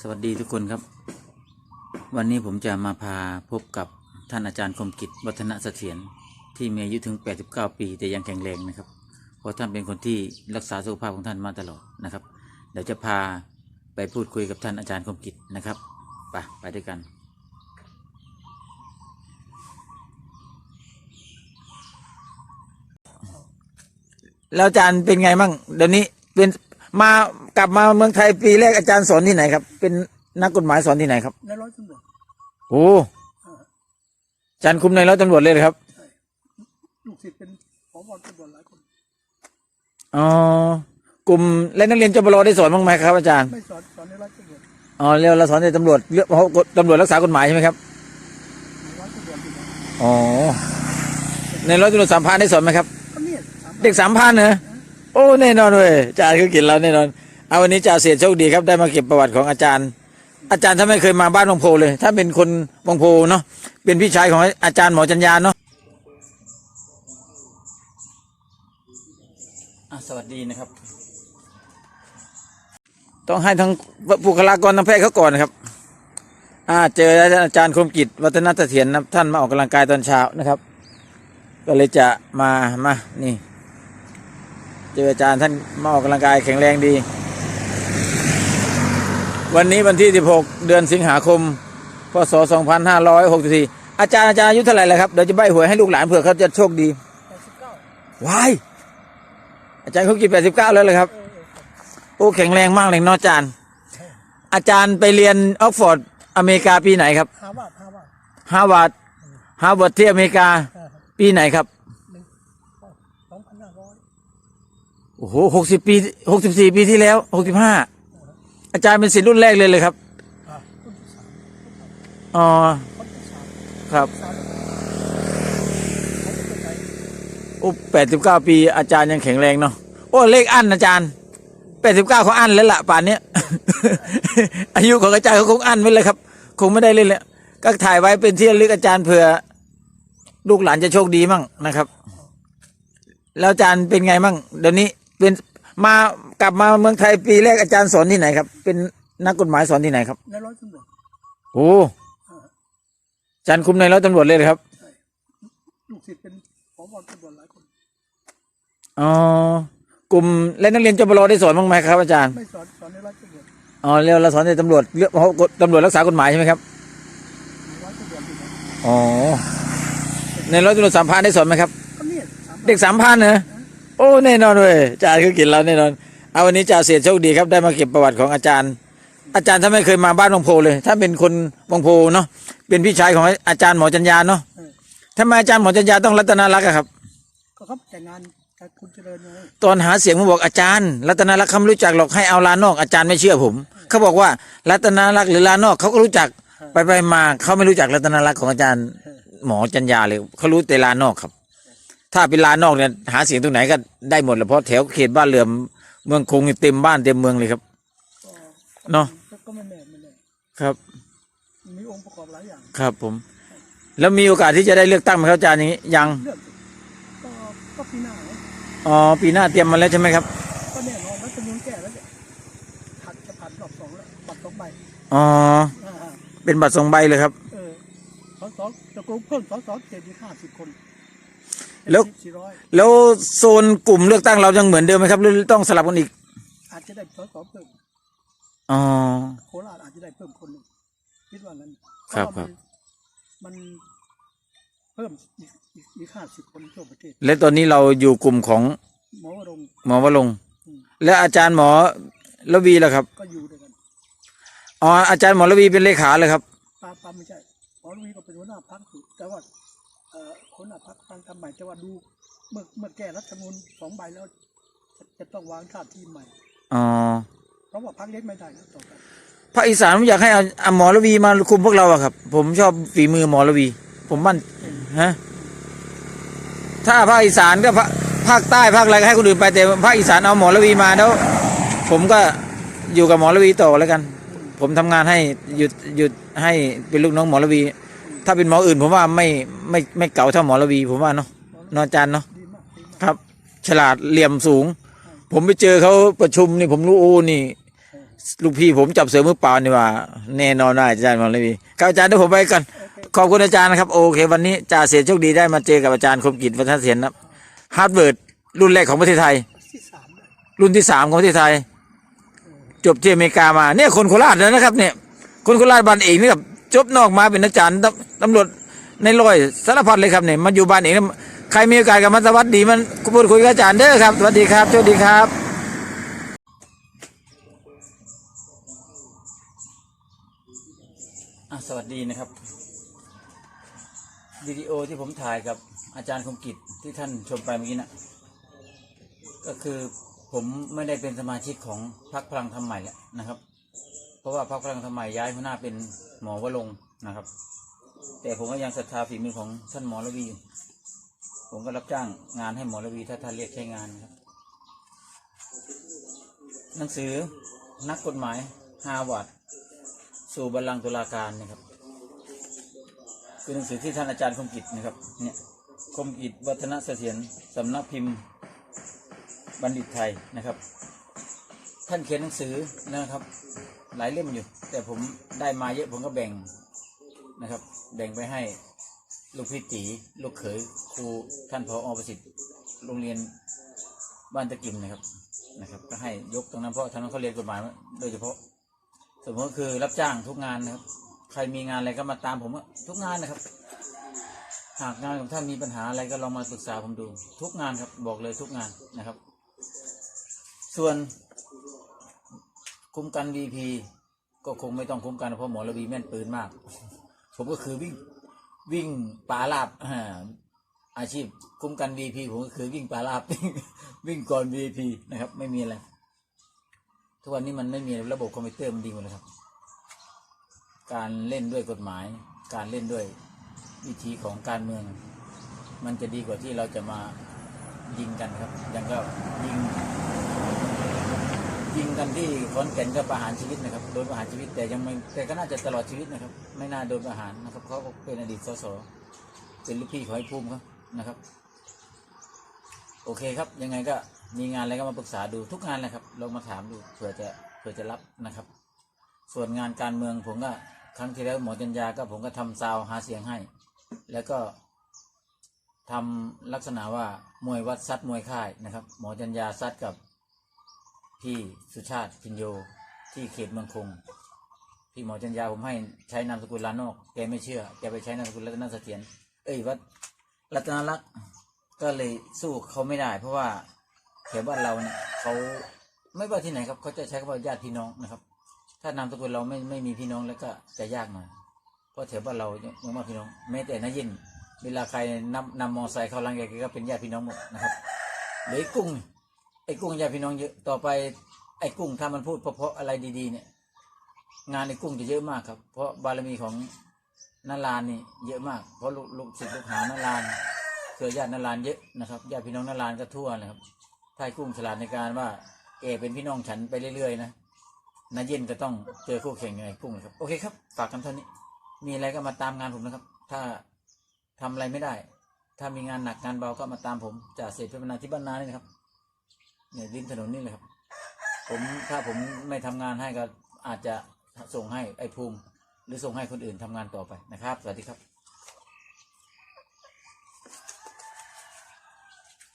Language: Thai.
สวัสดีทุกคนครับ วันนี้ผมจะมาพาพบกับท่านอาจารย์คมกิจวัฒนเสถียรที่มีอายุถึง 89 ปีแต่ยังแข็งแรงนะครับ เพราะท่านเป็นคนที่รักษาสุขภาพของท่านมาตลอดนะครับ เดี๋ยวจะพาไปพูดคุยกับท่านอาจารย์คมกิจนะครับไปไปด้วยกันแล้วอาจารย์เป็นไงบ้างเดี๋ยวนี้เป็น มากลับมาเมืองไทยปีแรกอาจารย์สอนที่ไหนครับ เป็นนักกฎหมายสอนที่ไหนครับในร้อยตำรวจโอ้อาจารย์คุมในร้อยตำรวจเลยเหรอครับลูกศิษย์เป็นผบตำรวจหลายคนอ๋อกลุ่มและนักเรียนจบรได้สอนบ้างไหมครับ อาจารย์ไม่สอนสอนในร้อยตำรวจอ๋อเรียนเราสอนในตำรวจเรื่องเพราะตำรวจรักษากฎหมายใช่ไหมครับในร้อยตำรวจที่ไหนอ๋อในร้อยตำรวจสามพันได้สอนไหมครับก็เนี่ยสามเด็กสามพันเหรอ โอ้แน่นอนเลยอาจารย์เขาเกินเราแน่นอน เอาวันนี้จ่าเสียโชคดีครับได้มาเก็บประวัติของอาจารย์ อาจารย์ถ้าไม่เคยมาบ้านบางโพเลย ถ้าเป็นคนบางโพเนาะเป็นพี่ชายของอาจารย์หมอจัญญาเนาะอะสวัสดีนะครับ ต้องให้ทั้งบุคลากรทางแพทย์เขาก่อนนะครับอ่าเจออาจารย์คมกิจวัฒนเสถียรนะท่านมาออกกำลังกายตอนเช้านะครับ ก็เลยจะมามานี่ เจออาจารย์ท่านมาออกกำลังกายแข็งแรงดี วันนี้วันที่ 16 เดือนสิงหาคม พศ 2564 อาจารย์อาจารย์อายุเท่าไหร่แล้วครับ เดี๋ยวจะใบหวยให้ลูกหลานเผื่อเขาจะโชคดีแปดสิบเก้าว้าย อาจารย์คมกิจ89 แล้วเลยครับ โอ้แข็งแรงมากเลยเนาะอาจารย์ อาจารย์ไปเรียนออกฟอร์ดอเมริกาปีไหนครับฮาวาดฮาวาดฮาร์วาร์ดฮาร์วาร์ดที่อเมริกาอ่าปีไหนครับ หนึ่งสองพันห้าร้อย โอ้โหหกสิบปีหกสิบสี่ปีที่แล้วหกสิบห้าอาจารย์เป็นศิษย์รุ่นแรกเลยเลยครับอ่าคนที่สามอ๋อคนที่สามครับสามเขาจะไปโอ้แปดสิบเก้าปีอาจารย์ยังแข็งแรงเนาะโอ้เลขอันอาจารย์แปดสิบเก้าเขาอันแล้วล่ะป่านเนี้ยอายุของอาจารย์เขาคงอันไว้เลยครับ คงไม่ได้เล่นแล้วก็ถ่ายไว้เป็นที่ระลึกอาจารย์เผื่อ ลูกหลานจะโชคดีมั่งนะครับ แล้วอาจารย์เป็นไงมั่งเดี๋ยวนี้ เป็นมากลับมาเมืองไทยปีแรกอาจารย์สอนที่ไหนครับ เป็นนักกฎหมายสอนที่ไหนครับในร้อยตำรวจโอ้อาจารย์คุมในร้อยตำรวจเลยเหรอครับลูกศิษย์เป็นผบตำรวจหลายคน อ๋อกลุ่มและนักเรียนจบรได้สอนบ้างไหมครับอาจารย์ไม่สอนสอนในร้อยตำรวจอ๋อเรียนเราสอนในตำรวจเรื่องเพราะตำรวจรักษากฎหมายใช่ไหมครับในร้อยตำรวจที่ไหนอ๋อในร้อยตำรวจสามพันได้สอนไหมครับก็เนี่ยสามเด็กสามพันเหรอ โอ้แน่นอนเลยอาจารย์เขาเกินเราแน่นอนเอาวันนี้จ่าเสียโชคดีครับได้มาเก็บประวัติของอาจารย์ อาจารย์ถ้าไม่เคยมาบ้านบางโพเลย ถ้าเป็นคนบางโพเนาะเป็นพี่ชายของอาจารย์หมอจัญญาเนาะเออทำไมอาจารย์หมอจัญญาต้องรัตนารักษ์อะครับ ก็เขาแต่งงานกับคุณเจริญไงตอนหาเสียงผมบอกอาจารย์ รัตนารักษ์เขาไม่รู้จักหรอกให้เอาลานอกอาจารย์ไม่เชื่อผมเขาบอกว่ารัตนารักษ์หรือลานอกเขาก็รู้จักไปไปมาเขาไม่รู้จักรัตนารักษ์ของอาจารย์ หมอจัญญาเลยเขารู้แต่ลานอกครับ ถ้าเป็นลานอกเนี่ยหาเสียงตรงไหนก็ได้หมดแหละเพราะแถวเขตบ้านเรือนเมืองคงนี่เต็มบ้านเต็มเมืองเลยครับก็เนาะก็ก็ไม่แน่ไม่แน่ครับ มีองค์ประกอบหลายอย่างครับผม แล้วมีโอกาสที่จะได้เลือกตั้งไหมครับอาจารย์อย่างนี้ยังเลือกก็ก็ปีหน้าไงอ๋อปีหน้าเตรียมมาแล้วใช่ไหมครับก็แน่นอนรัฐธรรมนูญแก้แล้วเนี่ยผ่านจะผ่านรอบสองแล้วบัตรสองใบอ๋ออ่าเป็นบัตรทรงใบเลยครับ ๆเออสอสอตะโกนเพิ่มสอสอเจ็ดถึงห้าสิบคน แล้ว สี่ร้อยแล้วโซนกลุ่มเลือกตั้งเรายังเหมือนเดิมไหมครับหรือต้องสลับกันอีกอาจจะได้สอสอเพิ่มอ๋อ โคราชอาจจะได้เพิ่มคนหนึ่งคิดว่างั้นครับเพาะว่ามันมันเพิ่มอีกอีกอีกห้าสิบคนทั่วประเทศและตอนนี้เราอยู่กลุ่มของหมอวรงค์หมอวรงค์อืมและอาจารย์หมอระวีล่ะครับก็อยู่ด้วยกันอ๋ออาจารย์หมอระวีเป็นเลขาเลยครับปาปาไม่ใช่หมอวีก็เป็นหัวหน้าพรรคอยู่แต่ว่าเอ่อ หัวหน้าพรรคตั้งทำใหม่แต่ว่าดูเมื่อเมื่อแก้รัฐธรรมนูญสองใบแล้ว จะจะต้องวางท่าทีใหม่อ๋อเพราะว่าพรรคเล็กไม่ได้นะต่อไปภาคอีสานผมอยากให้เอาเอาหมอระวีมาคุมพวกเราอะครับ ผมชอบฝีมือหมอระวี ผมมั่นฮะถ้าภาคอีสานก็ภาคภาคใต้ภาคอะไรก็ให้คนอื่นไปแต่ภาคอีสานเอาหมอระวีมาแล้ว ผมก็อยู่กับหมอระวีต่อแล้วกัน ผมทำงานให้หยุดหยุดให้เป็นลูกน้องหมอระวี ถ้าเป็นหมออื่นผมว่าไม่ไม่ไม่เก่าเท่าหมอระวีผมว่าเนาะนอาจารย์เนาะครับ ฉลาดเหลี่ยมสูง ผมไปเจอเขาประชุมนี่ผมรู้โอ้นี่ ลูกพี่ผมจับเสือมือเปล่านี่ว่า แน่นอนได้อาจารย์หมอระวีครับอาจารย์เดี๋ยวผมไปกันขอบคุณอาจารย์นะครับ โอเค วันนี้จ่าเสียโชคดีได้มาเจอกับอาจารย์คมกิจวัฒนเสียนนะครับฮาร์ดเวิร์ดรุ่นแรกของประเทศไทย รุ่นที่สามของประเทศไทย จบที่อเมริกามาเนี่ยคนโคราชแล้วนะครับ เนี่ย คนโคราชบ้านเองนี่ครับ จบนอกมาเป็นอาจารย์ตำรวจในร้อยสารพัดเลยครับเนี่ยมาอยู่บ้านเองนะใครมีโอกาสกับมาสวัสดีมันพูดคุยกับอาจารย์เด้อครับ สวัสดีครับโชคดีครับสวัสดีนะครับวิดีโอที่ผมถ่ายกับอาจารย์คมกิจที่ท่านชมไปเมื่อกี้นะก็คือผมไม่ได้เป็นสมาชิกของพรรคพลังธรรมใหม่แล้วนะครับ เพราะว่าพรรคพลังธรรมใหม่ย้ายหัวหน้าเป็น หมอวรงนะครับ แต่ผมก็ยังศรัทธาฝีมือของท่านหมอระวีอยู่ผมก็รับจ้างงานให้หมอระวีถ้าท่านเรียกใช้งานครับ หนังสือนักกฎหมายฮาร์วาร์ดสู่บัลลังก์ตุลาการนะครับ คือหนังสือที่ท่านอาจารย์คมกิจนะครับ เนี่ยคมกิจวัฒนเสถียรสำนักพิมพ์บัณฑิตไทยนะครับ ท่านเขียนหนังสือนะครับ หลายเล่มอยู่ แต่ผมได้มาเยอะผมก็แบ่งนะครับ แบ่งไปให้ลูกพี่ตีลูกเขยครูท่านพออประสิทธิ์โรงเรียนบ้านตะกิมนะครับนะครับ ก็ให้ยกตรงนั้นเพราะท่านเขาเรียนกฎหมายโดยเฉพาะสมมติคือรับจ้างทุกงานนะครับ ใครมีงานอะไรก็มาตามผมทุกงานนะครับ หากงานของท่านมีปัญหาอะไรก็ลองมาปรึกษาผมดู ทุกงานครับบอกเลยทุกงานนะครับ ส่วน คุ้มกัน VP ก็คงไม่ต้องคุ้มกันเพราะหมอระวีแม่นปืนมาก ผมก็คือวิ่งวิ่งปลาลาบอาชีพคุ้มกัน VP ผมก็คือวิ่งปลาลาบวิ่งก่อน VP นะครับ ไม่มีอะไรทุกวันนี้มันไม่มีระบบคอมพิวเตอร์มันดีหมดเลยครับ การเล่นด้วยกฎหมาย การเล่นด้วยวิธีของการเมือง มันจะดีกว่าที่เราจะมายิงกันครับย่างก็ยิง ยิงกันที่ขอนแก่นก็ประหารชีวิตนะครับโดนประหารชีวิตแต่ยังไม่แต่ก็น่าจะตลอดชีวิตนะครับ ไม่น่าโดนประหารนะครับเขาก็เป็นอดีตสสเป็นลูกพี่ของไอ้ภูมิเขานะครับ โอเคครับ ยังไงก็มีงานอะไรก็มาปรึกษาดูทุกงานเลยครับลองมาถามดูเผื่อจะเผื่อจะรับนะครับ ส่วนงานการเมืองผมก็ครั้งที่แล้วหมอจัญญาก็ผมก็ทำซาวหาเสียงให้ แล้วก็ทำลักษณะว่ามวยวัดซัดมวยค่ายนะครับ หมอจัญญาซัดกับ พี่สุชาติพินโย ที่เขตเมืองคง พี่หมอจัญญาผมให้ใช้นามสกุลลานอก แกไม่เชื่อ แกไปใช้นามสกุลรัตนเสถียรเอ้ยวัดรัตนลักษ์ก็เลยสู้เขาไม่ได้ เพราะว่าแถวบ้านเราเนี่ยเขาไม่ว่าที่ไหนครับเขาจะใช้คำว่าญาติพี่น้องนะครับ ถ้านามสกุลเราไม่ไม่มีพี่น้องแล้วก็จะยากหน่อยเพราะแถวบ้านเราเนี่ยยังมากพี่น้องแม้แต่นายินเวลาใครนำนำมอไซค์เข้าร้านแกก็เป็นญาติพี่น้องหมดนะครับเหลือกุ้ง ไอ้กุ้งญาติพี่น้องเยอะต่อไปไอ้กุ้งถ้ามันพูดเพราะๆอะไรดีๆ เนี่ย งานไอ้กุ้งจะเยอะมากครับ เพราะบารมีของนาลานนี่เยอะมาก เพราะลูกลูกศิษย์ลูกหานาลานเครือญาตินาลานเยอะนะครับญาติพี่น้องนาลานก็ทั่วนะครับถ้าไอ้กุ้งฉลาดในการว่า เอเป็นพี่น้องฉันไปเรื่อยๆนะนาเย็นก็ต้องเจอคู่แข่งไงกุ้งครับโอเคครับฝากกันเท่านี้ มีอะไรก็มาตามงานผมนะครับ ถ้าทำอะไรไม่ได้ ถ้ามีงานหนักงานเบาก็มาตามผมจากเศษพิพนาที่บ้านนานี่นะครับ เนี่ยริมถนนนี่เลยครับ ผมถ้าผมไม่ทำงานให้ก็อาจจะส่งให้ไอ้ภูมิ หรือส่งให้คนอื่นทำงานต่อไปนะครับ สวัสดีครับ